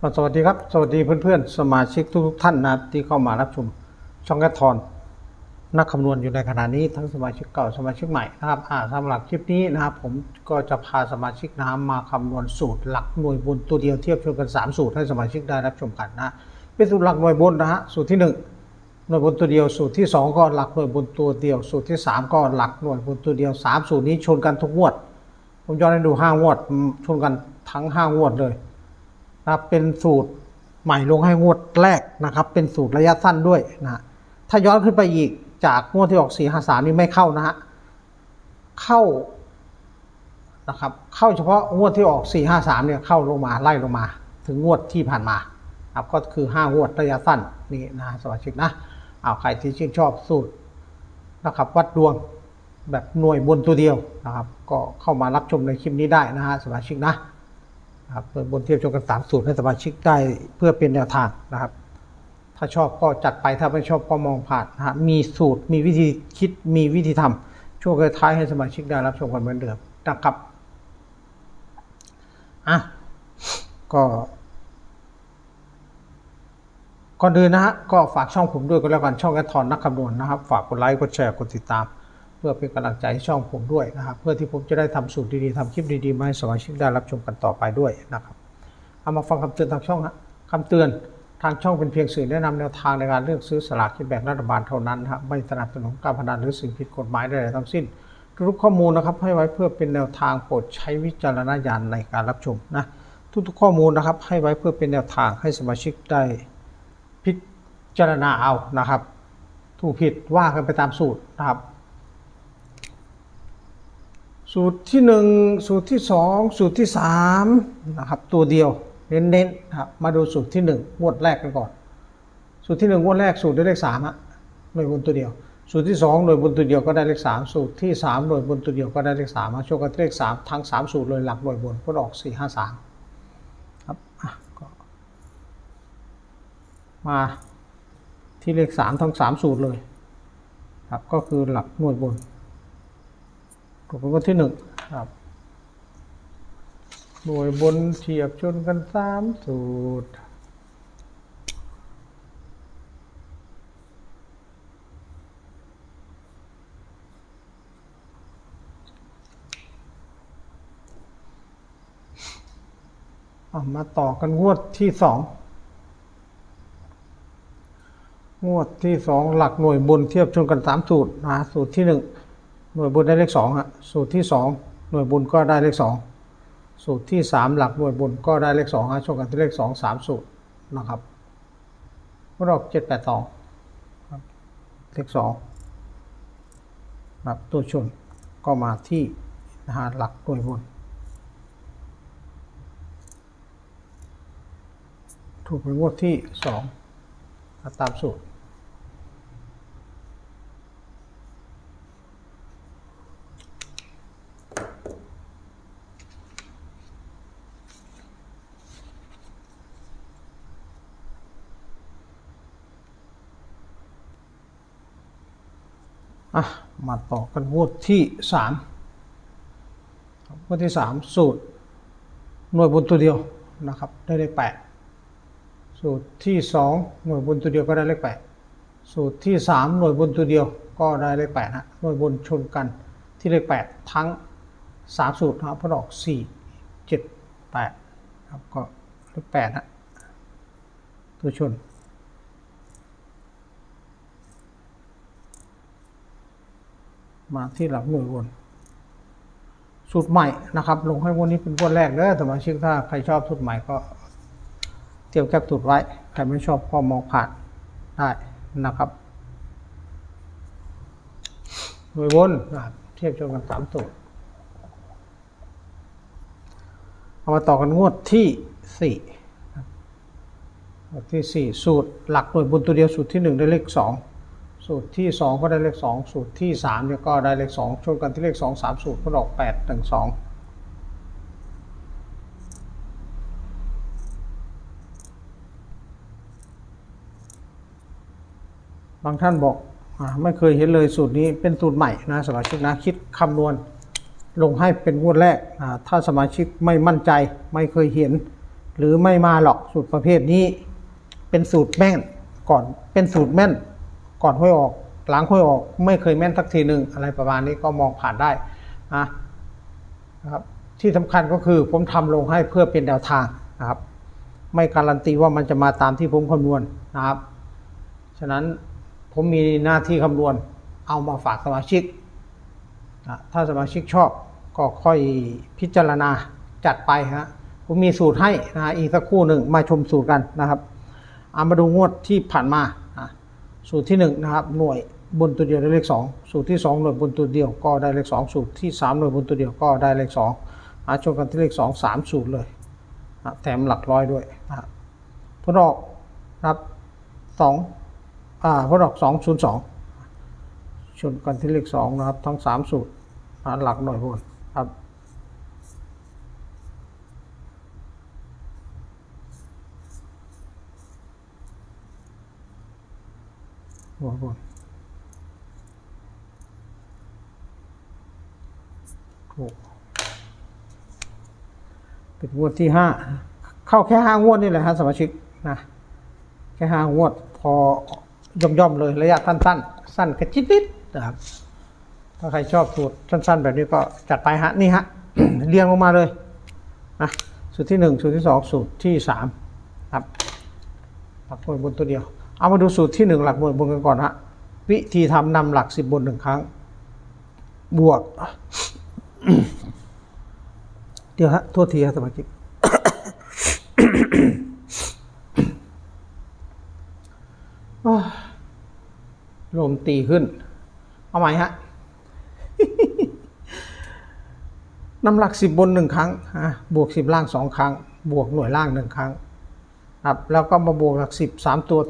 สวัสดีครับ สวัสดีเพื่อนๆ สมาชิกทุกๆท่านนะครับที่เข้ามารับชมช่องแกทอนนักคำนวณอยู่ในขณะนี้ทั้งสมาชิกเก่าสมาชิกใหม่นะครับอ่าสำหรับคลิปนี้นะครับผมก็จะพาสมาชิกนะครับมาคำนวณสูตรหลักหน่วยบนตัวเดียวเทียบชนกัน 3 สูตรให้สมาชิกได้รับชมกันนะเป็นสูตรหลักหน่วยบนนะฮะสูตรที่ 1 หน่วยบนตัวเดียวสูตรที่ 2 ก็หลักหน่วยบนตัวเดียว สูตรที่ 3 ก็หลักหน่วยบนตัวเดียว 3 สูตรนี้ชนกันทุกงวด ผมย้อนให้ดู5งวดอืมชนกันทั้ง5งวดเลย นะครับเป็นสูตรใหม่ลงให้งวดแรกนะครับ เป็นสูตรระยะสั้นด้วยนะฮะถ้าย้อนขึ้นไปอีกจากงวดที่ออก4 5 3นี่ไม่เข้านะฮะเข้านะครับ เข้าเฉพาะงวดที่ออก4 5 3เนี่ยเข้าลงมาไล่ลงมา ถึงงวดที่ผ่านมาครับก็คือ5งวดระยะสั้นนี่นะสมาชิกนะเอาใครที่ชื่นชอบสูตรนะครับวัดดวงแบบหน่วยบนตัวเดียวนะครับ ก็เข้ามารับชมในคลิปนี้ได้นะฮะสมาชิกนะ นะครับโดบนเทียบชมกันสามสูตรให้สมาชิกได้เพื่อเป็นแนวทางนะครับ ถ้าชอบก็จัดไปถ้าไม่ชอบก็มองผ่านนะฮะมีสูตรมีวิธีคิดมีวิธีทำช่วงท้ายให้สมาชิกได้รับชมกันเหมือนเดิมนะครับอะก็ก่อนอื่นนะฮะก็ฝากช่องผมด้วยก็แล้วกันช่องแอดทอนนักคำนวณนะครับ ฝากกดไลค์กดแชร์กดติดตาม เพื่อเป็นกำลังใจให้ช่องผมด้วยนะครับ เพื่อที่ผมจะได้ทำสูตรดีๆทำคลิปดีๆมาให้สมาชิกได้รับชมกันต่อไปด้วยนะครับเอามาฟังคำเตือนทางช่องฮะคำเตือนทางช่องเป็นเพียงสื่อแนะนำแนวทางในการเลือกซื้อสลากกินแบ่งรัฐบาลเท่านั้นนะครับไม่สนับสนุนการพนันหรือสิ่งผิดกฎหมายใดๆทั้งสิ้นทุกข้อมูลนะครับให้ไว้เพื่อเป็นแนวทางโปรดใช้วิจารณญาณในการรับชมนะทุกๆข้อมูลนะครับให้ไว้เพื่อเป็นแนวทางให้สมาชิกได้พิจารณาเอานะครับ ถูกผิดว่ากันไปตามสูตรนะครับ สูตรที่หนึ่งสูตรที่สองสูตรที่สามนะครับตัวเดียวเน้นๆครับมาดูสูตรที่หนึ่งงวดแรกกันก่อน สูตรที่หนึ่งงวดแรกสูตรได้เลขสามอะหน่วยบนตัวเดียว สูตรที่สองหน่วยบนตัวเดียวก็ได้เลขสามสูตรที่สามหน่วยบนตัวเดียวก็ได้เลขสามมาโชว์กันเลขสามทั้งสามสูตรเลยหลักหน่วยบนก็ออกสี่ห้าสามครับก็มาที่เลขสามทั้งสามสูตรเลยครับก็คือหลักหน่วยบน กดเป็นวันที่หนึ่งครับหน่วยบนเทียบชนกันสามสูตรอะมาต่อกันงวดที่สองงวดที่สองหลักหน่วยบนเทียบชนกันสามสูตรนะสูตรที่หนึ่ง หน่วยบนได้เลขสองฮะสูตรที่สองหน่วยบนก็ได้เลขสองสูตรที่สามหลักหน่วยบนก็ได้เลขสองฮะชนกันที่เลขสองสามสูตรนะครับก็ดอกเจ็ดแปดสองเลขสองครับตัวชนก็มาที่นะฮะหลักหน่วยบนถูกเป็นงวดที่สองตามสูตร อะมาต่อกันงวดที่สามงวดที่สามสูตร หน่วยบนตัวเดียวนะครับ ได้เลขแปดสูตรที่สองหน่วยบนตัวเดียวก็ได้เลขแปดสูตรที่สามหน่วยบนตัวเดียวก็ได้เลขแปดฮะหน่วยบนชนกันที่เลขแปดทั้งสามสูตรนะครับพราะออกสี่เจ็ดแปดครับก็เลขแปดฮะตัวชน มาที่หลักหน่วยบนสูตรใหม่นะครับ ลงให้วันนี้เป็นวันแรกเด้อสมาชิกถ้าใครชอบสูตรใหม่ก็เตรียมแคปสูตรไว้ ใครไม่ชอบก็มองผ่านได้นะครับหน่วยบนนะเทียบชมกันสามสูตรเอามาต่อกันงวดที่สี่งวดที่สี่สูตรหลักหน่วยบนตัวเดียวสูตรที่หนึ่งได้เลขสอง สูตรที่สองก็ได้เลขสองสูตรที่สามเนี่ยก็ได้เลขสองชนกันที่เลขสองสามสูตรก็ออกแปดหนึ่งสองบางท่านบอกอไม่เคยเห็นเลยสูตรนี้เป็นสูตรใหม่นะสมาชิกนะคิดคำนวณ ลงให้เป็นงวดแรก ถ้าสมาชิกไม่มั่นใจไม่เคยเห็น หรือไม่มาหรอกสูตรประเภทนี้ เป็นสูตรแม่นก่อนเป็นสูตรแม่น ก่อนห้อยออก หลังห้อยออก ไม่เคยแม่นสักทีหนึ่งอะไรประมาณนี้ก็มองผ่านได้นะครับ ที่สำคัญก็คือผมทำลงให้เพื่อเป็นแนวทางนะครับ ไม่การันตีว่ามันจะมาตามที่ผมคำนวณนะครับ ฉะนั้นผมมีหน้าที่คำนวณเอามาฝากสมาชิกนะถ้าสมาชิกชอบก็ค่อยพิจารณาจัดไปฮะผมมีสูตรให้นะอีกสักคู่หนึ่งมาชมสูตรกันนะครับเอามาดูงวดที่ผ่านมา สูตรที่หนึ่งนะครับหน่วยบนตัวเดียวได้เลขสองสูตรที่สองหน่วยบนตัวเดียวก็ได้เลขสองสูตรที่สามหน่วยบนตัวเดียวก็ได้เลขสองมาชมกันที่เลขสองสามสูตรเลยแถมหลักร้อยด้วยนะครับผลออกนะครับสองอ่าพออกสองศูนย์สองชนกันที่เลขสองนะครับทั้งสามสูตรหาหลักหน่วยบนครับ หัวบนถูกเป็นงวดที่ห้าเข้าแค่ห้างวดนี่แหละฮะสมาชิกนะแค่ห้างวดพอย่อมย่อมๆเลยระยะสั้นๆสั้นกระจิดนิดนะครับ ถ้าใครชอบสูตรสั้น ๆ แบบนี้ก็จัดไปฮะนี่ฮะเรียงลงมาเลยนะสูตรที่หนึ่งสูตรที่สองสูตรที่สามครับหลักหน่วยบนตัวเดียว เอามาดูสูตรที่หนึ่งหลักหน่วยบนกันก่อนฮะวิธีทำนำหลักสิบบนหนึ่งครั้ง บวก เดี๋ยวฮะโทษทีครับสมาชิกลมตีขึ้น เอาใหม่ฮะนำหลักสิบบนหนึ่งครั้งฮะบวกสิบล่างสองครั้ง บวกหน่วยล่างหนึ่งครั้งครับแล้วก็มาบวกหลักสิบสามตัว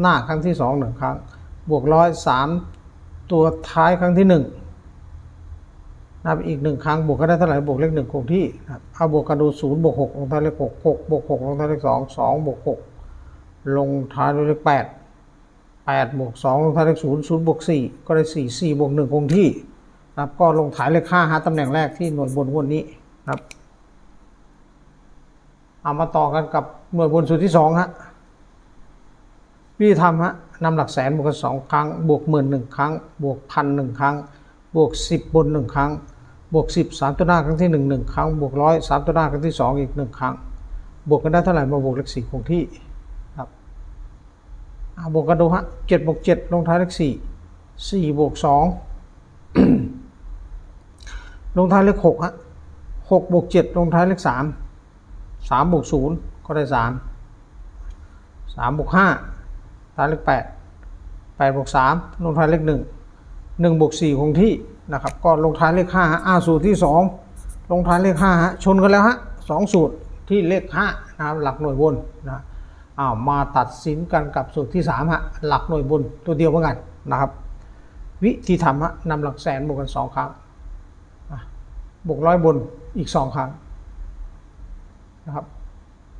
หน้าครั้งที่สองหนึ่งครั้ง บวกร้อยสามตัวท้ายครั้งที่หนึ่งนับอีกหนึ่งครั้งบวกก็ได้เท่าไหร่บวกเลขหนึ่งคงที่นะครับเอาบวกกันดูศูนย์บวกหกลงท้ายเลขหกหกบวกหกลงท้ายเลขสองสองบวกหกลงท้ายด้วยเลขแปดแปดบวกสองลงท้ายเลขศูนย์ศูนย์บวกสี่ก็ได้สี่สี่บวกหนึ่งคงที่นะครับก็ลงท้ายเลขห้าหาตำแหน่งแรกที่หน่วยบนวนนี้นะครับเอามาต่อกันกับหน่วยบนสูตรที่สองฮะ วิธีทำฮะนำหลักแสนบวกกันสองครั้ง บวกหมื่นหนึ่งครั้ง บวกพันหนึ่งครั้ง บวกสิบบนหนึ่งครั้ง บวกสิบสามตัวหน้าครั้งที่หนึ่งหนึ่งครั้ง บวกร้อยสามตัวหน้าครั้งที่สองอีกหนึ่งครั้ง บวกกันได้เท่าไหร่มาบวกเลขสี่คงที่ครับอ่าบวกกันดูฮะเจ็ดบวกเจ็ดลงท้ายเลขสี่สี่บวกสองลงท้ายเลขหกฮะหกบวกเจ็ดลงท้ายเลขสามสามบวกศูนย์ก็ได้สามสามบวกห้า ท้ายเลขแปดแปดบวกสามลงท้ายเลขหนึ่งหนึ่งบวกสี่คงที่นะครับ ก็ลงท้ายเลขห้าฮะอ่าสูตรที่สองลงท้ายเลขห้าฮะชนกันแล้วฮะสองสูตรที่เลขห้านะครับหลักหน่วยบนนะอ้าวมาตัดสินกันกับสูตรที่3ฮะหลักหน่วยบนตัวเดียวเหมือนกันนะครับ วิธีทำฮะนำหลักแสนบวกกันสองครั้งบวกร้อยบนอีกสองครั้งนะครับ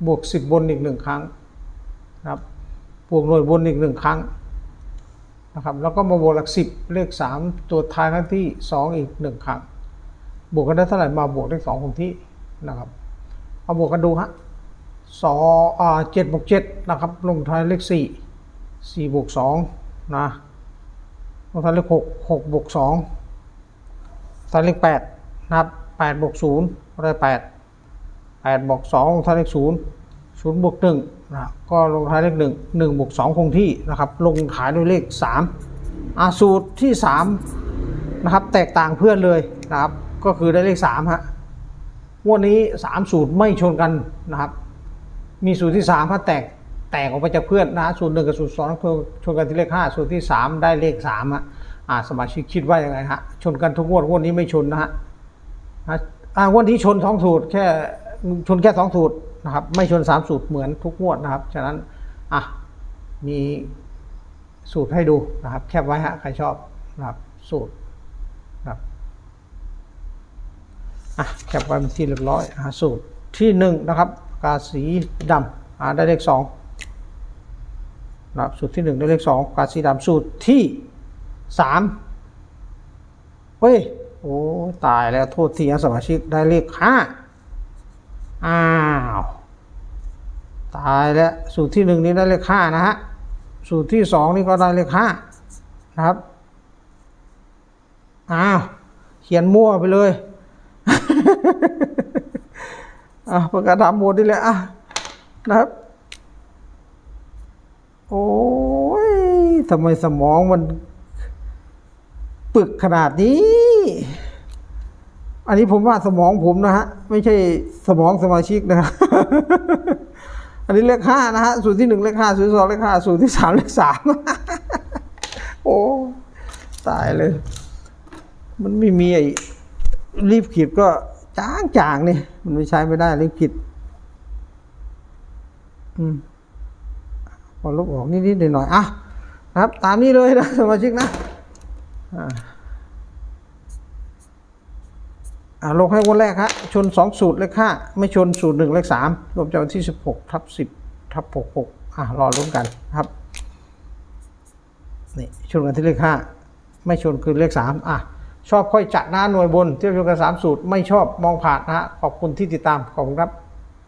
บวกสิบบนอีกหนึ่งครั้งนะครับ บวกหน่วยบนอีกหนึ่งครั้งนะครับแล้วก็มาบวกหลักสิบเลขสามตัวท้ายครั้งที่สองอีกหนึ่งครั้ง บวกกันได้เท่าไหร่มาบวกเลขสองคงที่นะครับเอาบวกกันดูฮะสออ่าเจ็ดบวกเจ็ดนะครับลงท้ายเลขสี่สี่บวกสองนะลงท้ายเลขหกหกบวกสองท้ายเลขแปดนะครับแปดบวกศูนย์ได้แปดแปดบวกสองลงท้ายเลขศูนย์ศูนย์บวกห นะก็ลงท้ายเลขหนึ่งหนึ่งบวกสองคงที่นะครับ ลงท้ายด้วยเลขสามอาสูตรที่สามนะครับ แตกต่างเพื่อนเลยนะครับ ก็คือได้เลขสามฮะวันนี้สามสูตรไม่ชนกันนะครับ มีสูตรที่สามถ้าแตกแตกออกไปจากเพื่อนนะสูตรหนึ่งกับสูตรสองชนกันที่เลขห้าสูตรที่สามได้เลขสามอะอ่าสมาชิกคิดว่ายังไงฮะชนกันทุกงวดงวดนี้ไม่ชนนะฮะนะอ่างวดนี้ชนสองสูตรแค่ชนแค่สองสูตร นะครับ ไม่ชนสามสูตรเหมือนทุกงวดนะครับ ฉะนั้นอะมีสูตรให้ดูนะครับ แคปไว้ฮะใครชอบนะครับสูตรนะครับอะแคปไว้เป็นที่เรียบร้อยอะสูตรที่หนึ่งนะครับ กาสีดำอ่าได้เลขสองนะครับสูตรที่หนึ่งได้เลขสองกาสีดำสูตรที่สามเฮ้ยโอ้ตายแล้วโทษทีนะสมาชิกได้เลขห้า อ้าว ตายแล้ว สูตรที่หนึ่งนี้ได้เลขห้านะฮะ สูตรที่สองนี่ก็ได้เลขห้านะครับ อ้าว เขียนมั่วไปเลยอะประกาศถามหมดนี่แหละอะนะครับ โอ้ยทำไมสมองมัน ปึกขนาดนี้ อันนี้ผมว่าสมองผมนะฮะ ไม่ใช่สมองสมาชิกนะฮะอันนี้เลขห้านะฮะ สูตรที่หนึ่งเลขห้าสูตรที่สองเลขห้าสูตรที่สามเลขสามโอ้ตายเลย มันไม่มีไอ้รีบขีดก็จางจางนี่มันไม่ใช้ไม่ได้รีบขีดอืมพอลบออกนิดๆหน่อยๆอะนะครับ ตามนี้เลยนะสมาชิกนะอ่าอ่า ลงให้วนแรกฮะชนสองสูตรเลขห้าไม่ชนสูตรหนึ่งเลขสามรวมจำวันที่สิบหกทับสิบทับหกหกอะรอรุ้นกันครับนี่ชนกันที่เลขห้าไม่ชนคือเลขสามอะชอบค่อยจัดหน้าหน่วยบนเทียบชนกันสามสูตรไม่ชอบมองผ่านนะฮะขอบคุณที่ติดตามขอบคุณครับ